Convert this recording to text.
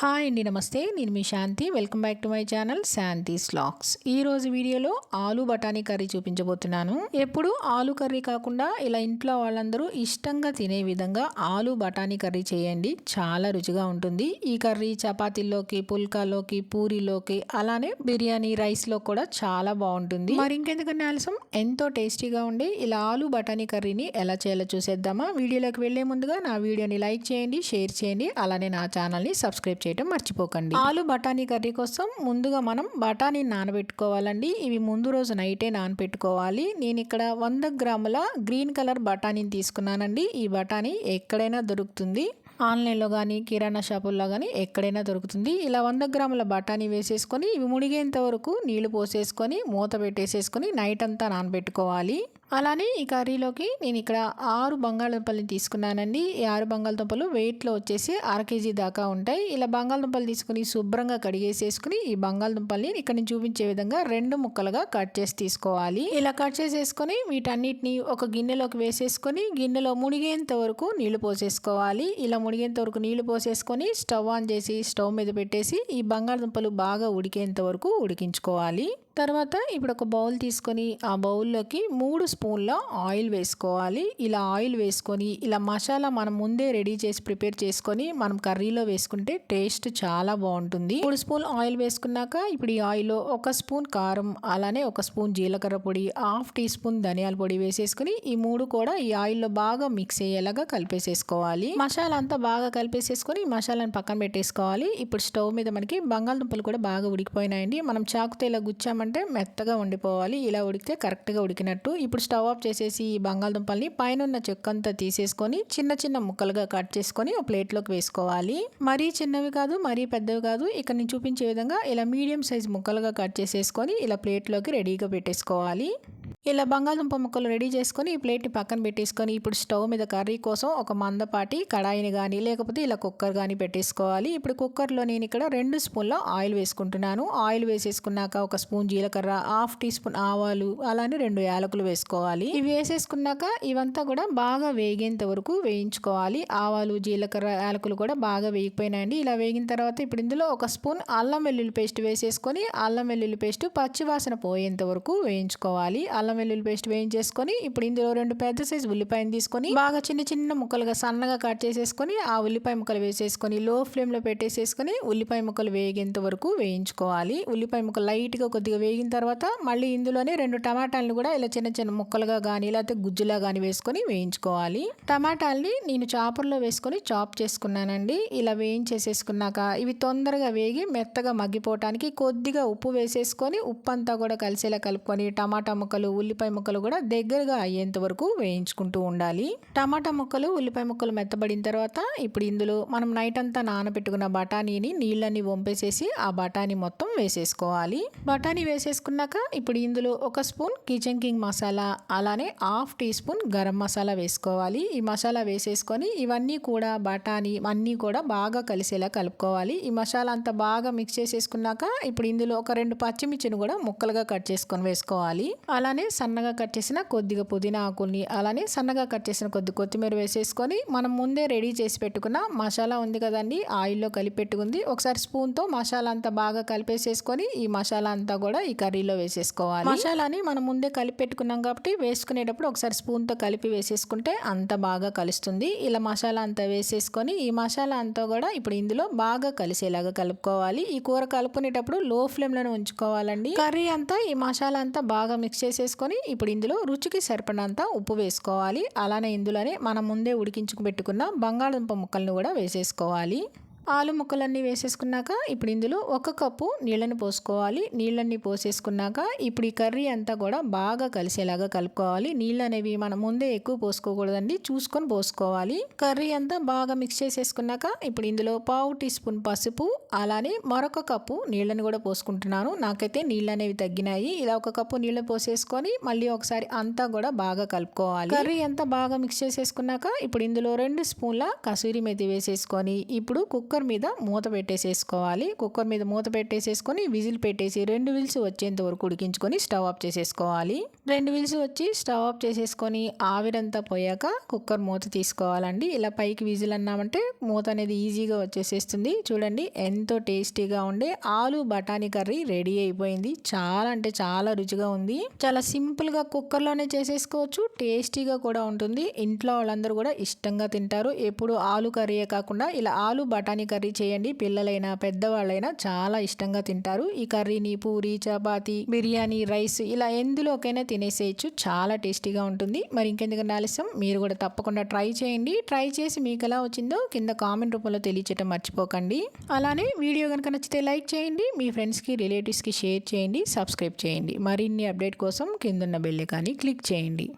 Hi అండి నమస్తే. నేను మీ Shanthi. Welcome back to my channel Shanthi slacks ఈరోజు వీడియోలో ఆలు బఠానీ కర్రీ చూపించబోతున్నాను. ఎప్పుడు ఆలు కర్రీ కాకుండా ఇలా ఇంట్లో వాళ్ళందరూ ఇష్టంగా తినే విధంగా ఆలు బఠానీ కర్రీ చేయండి. చాలా రుచిగా ఉంటుంది. ఈ కర్రీ చపాతీల్లోకి పుల్కాలోకి పూరీలోకి అలానే బిర్యానీ రైస్లో కూడా చాలా బాగుంటుంది. మరి ఇంకెందుకన్నా ఆలస్యం? ఎంతో టేస్టీగా ఉండే ఇలా ఆలు బఠానీ కర్రీని ఎలా చేయాలో చూసేద్దామా? వీడియోలోకి వెళ్ళే ముందుగా నా వీడియోని లైక్ చేయండి షేర్ చేయండి అలానే నా ఛానల్ని సబ్స్క్రైబ్ చేయడం మర్చిపోకండి. ఆలు బఠానీ కర్రీ కోసం ముందుగా మనం బఠానీ నానబెట్టుకోవాలండి. ఇవి ముందు రోజు నైటే నానబెట్టుకోవాలి నేను ఇక్కడ వంద గ్రాముల గ్రీన్ కలర్ బఠానీని తీసుకున్నానండి. ఈ బఠానీ ఎక్కడైనా దొరుకుతుంది. ఆన్లైన్లో కానీ కిరాణా షాపుల్లో కానీ ఎక్కడైనా దొరుకుతుంది. ఇలా వంద గ్రాముల బఠానీ వేసేసుకొని ఇవి మునిగేంత వరకు నీళ్ళు పోసేసుకొని మూత పెట్టేసేసుకొని నైట్ అంతా నానబెట్టుకోవాలి. అలానే ఈ కర్రీలోకి నేను ఇక్కడ ఆరు బంగాళదుంపల్ని తీసుకున్నానండి. ఈ ఆరు బంగాళదుంపలు వెయిట్లో వచ్చేసి అర కేజీ దాకా ఉంటాయి. ఇలా బంగాళదుంపలు తీసుకుని శుభ్రంగా కడిగేసేసుకుని ఈ బంగాళదుంపల్ని ఇక్కడ నేను చూపించే విధంగా రెండు ముక్కలుగా కట్ చేసి తీసుకోవాలి. ఇలా కట్ చేసేసుకొని వీటన్నిటిని ఒక గిన్నెలోకి వేసేసుకొని గిన్నెలో మునిగేంత వరకు నీళ్ళు పోసేసుకోవాలి. ఇలా మునిగేంత వరకు నీళ్ళు పోసేసుకొని స్టవ్ ఆన్ చేసి స్టవ్ మీద పెట్టేసి ఈ బంగాళదుంపలు బాగా ఉడికేంత వరకు ఉడికించుకోవాలి. తర్వాత ఇప్పుడు ఒక బౌల్ తీసుకొని ఆ బౌల్లోకి మూడు స్పూన్ల ఆయిల్ వేసుకోవాలి. ఇలా ఆయిల్ వేసుకొని ఇలా మసాలా మనం ముందే రెడీ చేసి ప్రిపేర్ చేసుకొని మనం కర్రీలో వేసుకుంటే టేస్ట్ చాలా బాగుంటుంది. మూడు స్పూన్ ఆయిల్ వేసుకున్నాక ఇప్పుడు ఈ ఆయిల్లో ఒక స్పూన్ కారం అలానే ఒక స్పూన్ జీలకర్ర పొడి హాఫ్ టీ స్పూన్ ధనియాల పొడి వేసేసుకుని ఈ మూడు కూడా ఈ ఆయిల్లో బాగా మిక్స్ అయ్యేలాగా కలిపేసేసుకోవాలి. మసాలా అంతా బాగా కలిపేసేసుకొని మసాలాను మసాలాని పక్కన పెట్టేసుకోవాలి. ఇప్పుడు స్టవ్ మీద మనకి బంగాళదుంపలు కూడా బాగా ఉడికిపోయినాయండి. మనం చాకుతో ఇలా గుచ్చామంటే మెత్తగా ఉండిపోవాలి. ఇలా ఉడికితే కరెక్ట్గా ఉడికినట్టు. ఇప్పుడు స్టవ్ ఆఫ్ చేసేసి ఈ బంగాళదుంపల్ని పైన ఉన్న చెక్కంతా తీసేసుకొని చిన్న చిన్న ముక్కలుగా కట్ చేసుకొని ఒక ప్లేట్లోకి వేసుకోవాలి. మరీ చిన్నవి కాదు మరీ పెద్దవి కాదు. ఇక్కడ నేను చూపించే విధంగా ఇలా మీడియం సైజ్ ముక్కలుగా కట్ చేసేసుకొని ఇలా ప్లేట్లోకి రెడీగా పెట్టేసుకోవాలి. ఇలా బంగాళదుంప ముక్కలు రెడీ చేసుకొని ఈ ప్లేట్ని పక్కన పెట్టేసుకొని ఇప్పుడు స్టవ్ మీద కర్రీ కోసం ఒక మందపాటి కడాయిని కానీ లేకపోతే ఇలా కుక్కర్ కానీ పెట్టేసుకోవాలి. ఇప్పుడు కుక్కర్లో నేను ఇక్కడ రెండు స్పూన్ల ఆయిల్ వేసుకుంటున్నాను. ఆయిల్ వేసేసుకున్నాక ఒక స్పూన్ జీలకర్ర హాఫ్ టీ స్పూన్ ఆవాలు అలానే రెండు యాలకులు వేసుకోవాలి. ఇవి వేసేసుకున్నాక ఇవంతా కూడా బాగా వేగేంత వరకు వేయించుకోవాలి. ఆవాలు జీలకర్ర యాలకులు కూడా బాగా వేగిపోయినాయండి. ఇలా వేగిన తర్వాత ఇప్పుడు ఇందులో ఒక స్పూన్ అల్లం వెల్లుల్లి పేస్ట్ వేసేసుకొని అల్లం వెల్లుల్లి పేస్ట్ పచ్చివాసన పోయేంత వరకు వేయించుకోవాలి. అల్లం వెల్లుల్లి పేస్ట్ వేయించేసుకొని ఇప్పుడు ఇందులో రెండు పెద్ద సైజు ఉల్లిపాయను తీసుకొని బాగా చిన్న చిన్న ముక్కలుగా సన్నగా కట్ చేసేసుకొని ఆ ఉల్లిపాయ ముక్కలు వేసేసుకొని లో ఫ్లేమ్లో పెట్టేసేసుకొని ఉల్లిపాయ ముక్కలు వేగేంత వరకు వేయించుకోవాలి. ఉల్లిపాయ ముక్కలు లైట్గా కొద్దిగా వేగిన తర్వాత మళ్ళీ ఇందులోనే రెండు టమాటాలను కూడా ఇలా చిన్న చిన్న ముక్కలుగా కానీ లేకపోతే గుజ్జులా కానీ వేసుకొని వేయించుకోవాలి. టమాటాలని నేను చాపర్లో వేసుకొని చాప్ చేసుకున్నానండి. ఇలా వేయించేసేసుకున్నాక ఇవి తొందరగా వేగి మెత్తగా మగ్గిపోవటానికి కొద్దిగా ఉప్పు వేసేసుకొని ఉప్పు అంతా కూడా కలిసేలా కలుపుకొని టమాటా ముక్కలు ఉల్లిపాయ ముక్కలు కూడా దగ్గరగా అయ్యేంత వరకు వేయించుకుంటూ ఉండాలి. టమాటా ముక్కలు ఉల్లిపాయ ముక్కలు మెత్తబడిన తర్వాత ఇప్పుడు ఇందులో మనం నైట్ అంతా నానబెట్టుకున్న బఠానీని నీళ్ళని వంపేసేసి ఆ బఠానీ మొత్తం వేసేసుకోవాలి. బఠానీ వేసేసుకున్నాక ఇప్పుడు ఇందులో ఒక స్పూన్ కిచెన్ కింగ్ మసాలా అలానే half teaspoon garam masala వేసుకోవాలి. ఈ మసాలా వేసేసుకొని ఇవన్నీ కూడా బఠానీ అన్నీ కూడా బాగా కలిసేలా కలుపుకోవాలి. ఈ మసాలా అంతా బాగా మిక్స్ చేసేసుకున్నాక ఇప్పుడు ఇందులో ఒక రెండు పచ్చిమిర్చిని కూడా ముక్కలుగా కట్ చేసుకొని వేసుకోవాలి. అలానే సన్నగా కట్ చేసిన కొద్దిగా పుదీనా ఆకుల్ని అలానే సన్నగా కట్ చేసిన కొద్ది కొత్తిమీర వేసేసుకొని మనం ముందే రెడీ చేసి పెట్టుకున్న మసాలా ఉంది కదండి ఆయిల్లో కలిపి పెట్టుకుంది. ఒకసారి స్పూన్తో మసాలా అంతా బాగా కలిపేసేసుకొని ఈ మసాలా అంతా కూడా ఈ కర్రీలో వేసేసుకోవాలి. మసాలాని మనం ముందే కలిపి పెట్టుకున్నాం కాబట్టి వేసుకునేటప్పుడు ఒకసారి స్పూన్తో కలిపి వేసేసుకుంటే అంత బాగా కలుస్తుంది. ఇలా మసాలా అంతా వేసేసుకొని ఈ మసాలా అంతా కూడా ఇప్పుడు ఇందులో బాగా కలిసేలాగా కలుపుకోవాలి. ఈ కూర కలుపుకునేటప్పుడు లో ఫ్లేమ్లోనే ఉంచుకోవాలండి. కర్రీ అంతా ఈ మసాలా అంతా బాగా మిక్స్ చేసేసుకొని ఇప్పుడు ఇందులో రుచికి సరిపడినంత ఉప్పు వేసుకోవాలి. అలానే ఇందులోనే మనం ముందే ఉడికించుకు పెట్టుకున్న బంగాళదుంప ముక్కలను కూడా వేసేసుకోవాలి. ఆలు ముక్కలన్నీ వేసేసుకున్నాక ఇప్పుడు ఇందులో ఒక కప్పు నీళ్ళని పోసుకోవాలి. నీళ్ళన్ని పోసేసుకున్నాక ఇప్పుడు ఈ కర్రీ అంతా కూడా బాగా కలిసేలాగా కలుపుకోవాలి. నీళ్ళు అనేవి మనం ముందే ఎక్కువ పోసుకోకూడదండి. చూసుకొని పోసుకోవాలి. కర్రీ అంతా బాగా మిక్స్ చేసేసుకున్నాక ఇప్పుడు ఇందులో పావు టీ స్పూన్ పసుపు అలానే మరొక కప్పు నీళ్ళని కూడా పోసుకుంటున్నాను. నాకైతే నీళ్ళు అనేవి తగ్గినాయి. ఇలా ఒక కప్పు నీళ్ళు పోసేసుకొని మళ్ళీ ఒకసారి అంతా కూడా బాగా కలుపుకోవాలి. కర్రీ అంతా బాగా మిక్స్ చేసేసుకున్నాక ఇప్పుడు ఇందులో రెండు స్పూన్ల కసూరి మెతి వేసేసుకొని ఇప్పుడు కుక్కర్ కుక్కర్ మీద మూత పెట్టేసేసుకోవాలి. కుక్కర్ మీద మూత పెట్టేసేసుకొని విజిల్ పెట్టేసి రెండు విజిల్స్ వచ్చేంత వరకు ఉడికించుకొని స్టవ్ ఆఫ్ చేసేసుకోవాలి. రెండు విజిల్స్ వచ్చి స్టవ్ ఆఫ్ చేసేసుకొని ఆవిరంతా పోయాక కుక్కర్ మూత తీసుకోవాలండి. ఇలా పైకి విజిల్ అన్నామంటే మూత అనేది ఈజీగా వచ్చేసేస్తుంది. చూడండి ఎంతో టేస్టీగా ఉండే ఆలు బఠానీ కర్రీ రెడీ అయిపోయింది. చాలా అంటే చాలా రుచిగా ఉంది. చాలా సింపుల్గా కుక్కర్లోనే చేసేసుకోవచ్చు. టేస్టీగా కూడా ఉంటుంది. ఇంట్లో వాళ్ళందరూ కూడా ఇష్టంగా తింటారు. ఎప్పుడు ఆలు కర్రీయే కాకుండా ఇలా ఆలు బఠానీ కర్రీ చేయండి. పిల్లలైనా పెద్దవాళ్ళైనా చాలా ఇష్టంగా తింటారు. ఈ కర్రీని పూరి చపాతి బిర్యానీ రైస్ ఇలా ఎందులోకైనా తినేసేయచ్చు. చాలా టేస్టీగా ఉంటుంది. మరి ఇంకెందుకు ఆలస్యం? మీరు కూడా తప్పకుండా ట్రై చేయండి. ట్రై చేసి మీకు ఎలా వచ్చిందో కింద కామెంట్ రూపంలో తెలియచేయటం మర్చిపోకండి. అలానే వీడియో కనుక నచ్చితే లైక్ చేయండి. మీ ఫ్రెండ్స్కి రిలేటివ్స్కి షేర్ చేయండి. సబ్స్క్రైబ్ చేయండి. మరిన్ని అప్డేట్ కోసం కిందన్న బెల్ కానీ క్లిక్ చేయండి.